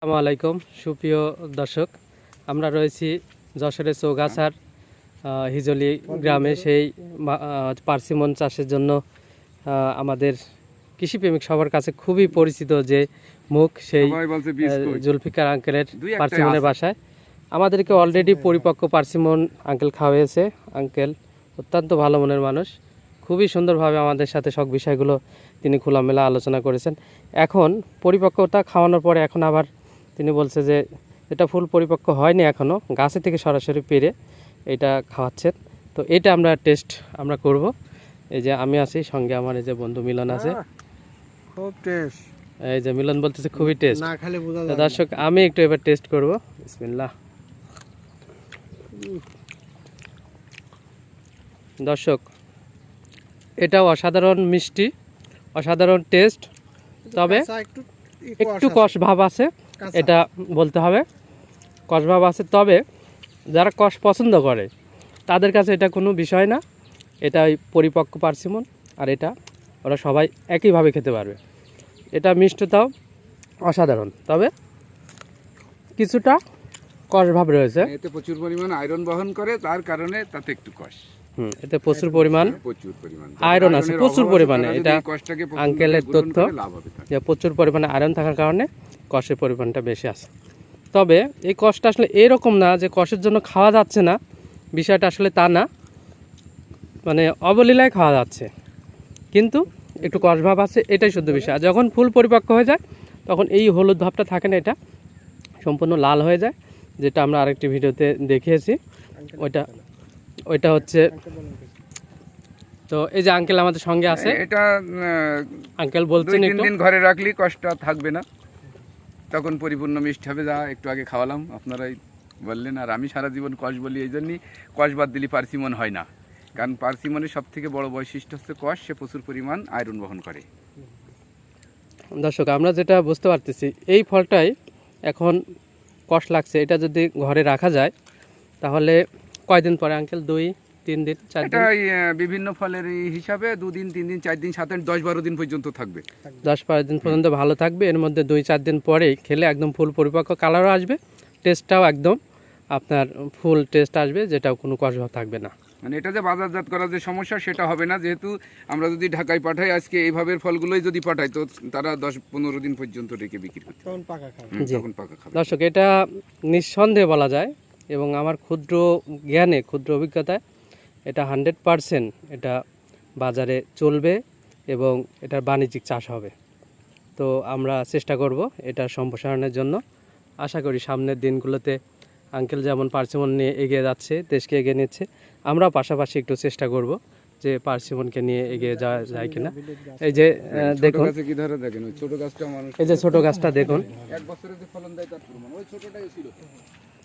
আসসালামু আলাইকুম সুপ্রিয় দর্শক। আমরা রয়েছি যশোরের চৌগাছার হিজলি গ্রামে সেই পার্সিমন চাষের জন্য আমাদের কৃষিপ্রেমিক সবার কাছে খুবই পরিচিত যে মুখ সেই? জুলফিকার আঙ্কেলের পার্সিমনের বাসায়। আমাদেরকে অলরেডি পরিপক্ক পার্সিমন আঙ্কেল খাওয়াইছে। আঙ্কেল অত্যন্ত ভালো মনের মানুষ। খুবই সুন্দরভাবে আমাদের সাথে সব বিষয়গুলো তিনি খোলামেলা আলোচনা করেছেন। এখন পরিপক্কতা খাওয়ানোর পরে এখন আবার তিনি বলছে যে এটা ফুল পরিপক্ক হয়নি এখনও গাছে থেকে সরাসরি পেরে এটা খাওয়াচ্ছেন। তো এটা আমরা টেস্ট আমরা করব। এই যে আমি আছি সঙ্গে আমার এই যে বন্ধু মিলন আছে। খুব টেস্ট। এই যে মিলন বলতেছে খুবই টেস্ট। না খালে বোঝা না। দর্শক আমি একটু এবার টেস্ট করব। বিসমিল্লাহ। দর্শক এটা অসাধারণ মিষ্টি অসাধারণ টেস্ট। তবে একটু কষ ভাব আছে। এটা বলতে হবে কষ ভাব আছে। তবে যারা কষ পছন্দ করে তাদের কাছে এটা কোনো বিষয় না। এটা ওই পরিপক্ক পার্সিমন আর এটা ওরা সবাই একইভাবে খেতে পারবে। এটা মিষ্টতাও অসাধারণ। তবে কিছুটা কষ ভাব রয়েছে। এতে প্রচুর পরিমাণ আয়রন বহন করে তার কারণে তাতে একটু কষ হুম এতে প্রচুর পরিমাণ প্রচুর পরিমাণ। আয়রন আছে, প্রচুর পরিমাণে। এটা আঙ্কেলের তথ্য। যে প্রচুর পরিমাণে আয়রন থাকার কারণে কষের পরিমাণটা বেশি আছে। তবে এই কষটা আসলে এরকম না যে কষের জন্য খাওয়া যাচ্ছে না বিষয়টা আসলে তা না। মানে অবলীলায় খাওয়া যাচ্ছে। কিন্তু একটু কষ ভাব আছে এটাই শুদ্ধ বিষয়। যখন ফুল পরিপক্ক হয়ে যায় তখন এই হলুদ ভাবটা থাকে না এটা সম্পূর্ণ লাল হয়ে যায় যেটা আমরা আরেকটি ভিডিওতে দেখিয়েছি। ওইটা ওইটা হচ্ছে তো এই যে আঙ্কেল আমাদের সঙ্গে আছে। এটা আঙ্কেল বলছেন একটু। দিন ঘরে রাখলি কষ্ট থাকবে না। তখন পরিপূর্ণ মিষ্টি হবে, যা একটু আগে খাওয়ালাম। আপনারাই বললেন, আর আমি সারা জীবন কষ বলি, এই জন্যই কষ বাদ দিলে পার্সিমন হয় না। কারণ পার্সিমনের সব থেকে বড় বৈশিষ্ট্য হচ্ছে কষ সে প্রচুর পরিমাণ আয়রন বহন করে। দর্শক, আমরা যেটা বুঝতে পারতেছি, এই ফলটাই এখন কষ লাগছে। এটা যদি ঘরে রাখা যায়, তাহলে কয়দিন পরে, আঙ্কেল? দুই? তিন দিন চার দিন? আহ, বিভিন্ন ফলের হিসাবে দুদিন তিন দিন চার দিন সাত দিন দশ বারো দিন পর্যন্ত থাকবে। দশ বারো দিন পর্যন্ত ভালো থাকবে। এর মধ্যে দুই চার দিন পরেই খেলে একদম ফুল পরিপক্ক কালারও আসবে। টেস্টটাও একদম আপনার ফুল টেস্ট আসবে যেটাও কোনো কষভাব থাকবে না। মানে এটা যে বাজারজাত করার যে সমস্যা সেটা হবে না। যেহেতু আমরা যদি ঢাকায় পাঠাই আজকে এইভাবে ফলগুলোই যদি পাঠাই তো তারা দশ পনেরো দিন পর্যন্ত রেখে বিক্রি করতে তখন পাকা খাবে। হুম, জি। তখন পাকা খাবে। দর্শক এটা নিঃসন্দেহে বলা যায় এবং আমার ক্ষুদ্র জ্ঞানে ক্ষুদ্র অভিজ্ঞতায় এটা হান্ড্রেড পারসেন্ট এটা বাজারে চলবে এবং এটার বাণিজ্যিক চাষ হবে। তো আমরা চেষ্টা করব এটা সম্প্রসারণের জন্য। আশা করি সামনের দিনগুলোতে আঙ্কেল যেমন পার্সিমন নিয়ে এগিয়ে যাচ্ছে দেশকে এগিয়ে নিচ্ছে আমরাও পাশাপাশি একটু চেষ্টা করব যে পার্সিমনকে নিয়ে এগিয়ে যাওয়া যায় কিনা। এই যে দেখুন। এই যে ছোট গাছটা দেখুন।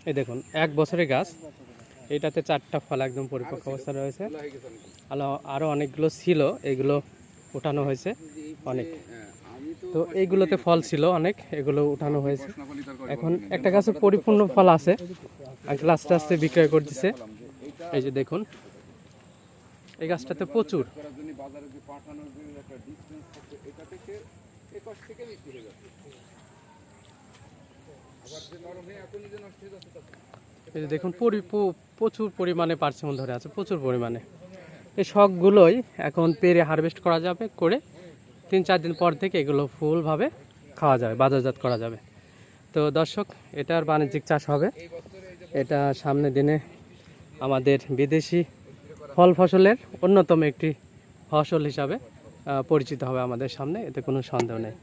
এই দেখুন এক বছরের গাছ। এটাতে চারটা ফল একদম পরিপক্ক অবস্থা রয়েছে। আলো আরও অনেকগুলো ছিল, এগুলো উঠানো হয়েছে অনেক। তো এইগুলোতে ফল ছিল অনেক, এগুলো উঠানো হয়েছে। করে এখন একটা গাছে পরিপূর্ণ ফল আছে আঙ্কেল আস্তে আস্তে বিক্রয় করতেছে। এই যে দেখুন, এই গাছটাতে প্রচুর। এই যে দেখুন প্রচুর পরিমাণে পার্সিমন ধরে আছে, প্রচুর পরিমাণে। এই শখগুলোই এখন পেরে হারভেস্ট করা যাবে, করে তিন চার দিন পর থেকে এগুলো ফুলভাবে খাওয়া যাবে, বাজারজাত করা যাবে। তো দর্শক এটার বাণিজ্যিক চাষ হবে। এটা সামনের দিনে আমাদের বিদেশি ফল ফসলের অন্যতম একটি ফসল হিসাবে পরিচিত হবে আমাদের সামনে, এতে কোনো সন্দেহ নেই।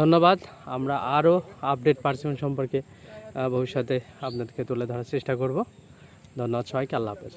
ধন্যবাদ। আমরা আরও আপডেট পার্সিমন সম্পর্কে ভবিষ্যতে আপনাদেরকে তুলে ধরার চেষ্টা করব। ধন্যবাদ সবাইকে আল্লাহ হাফেজ।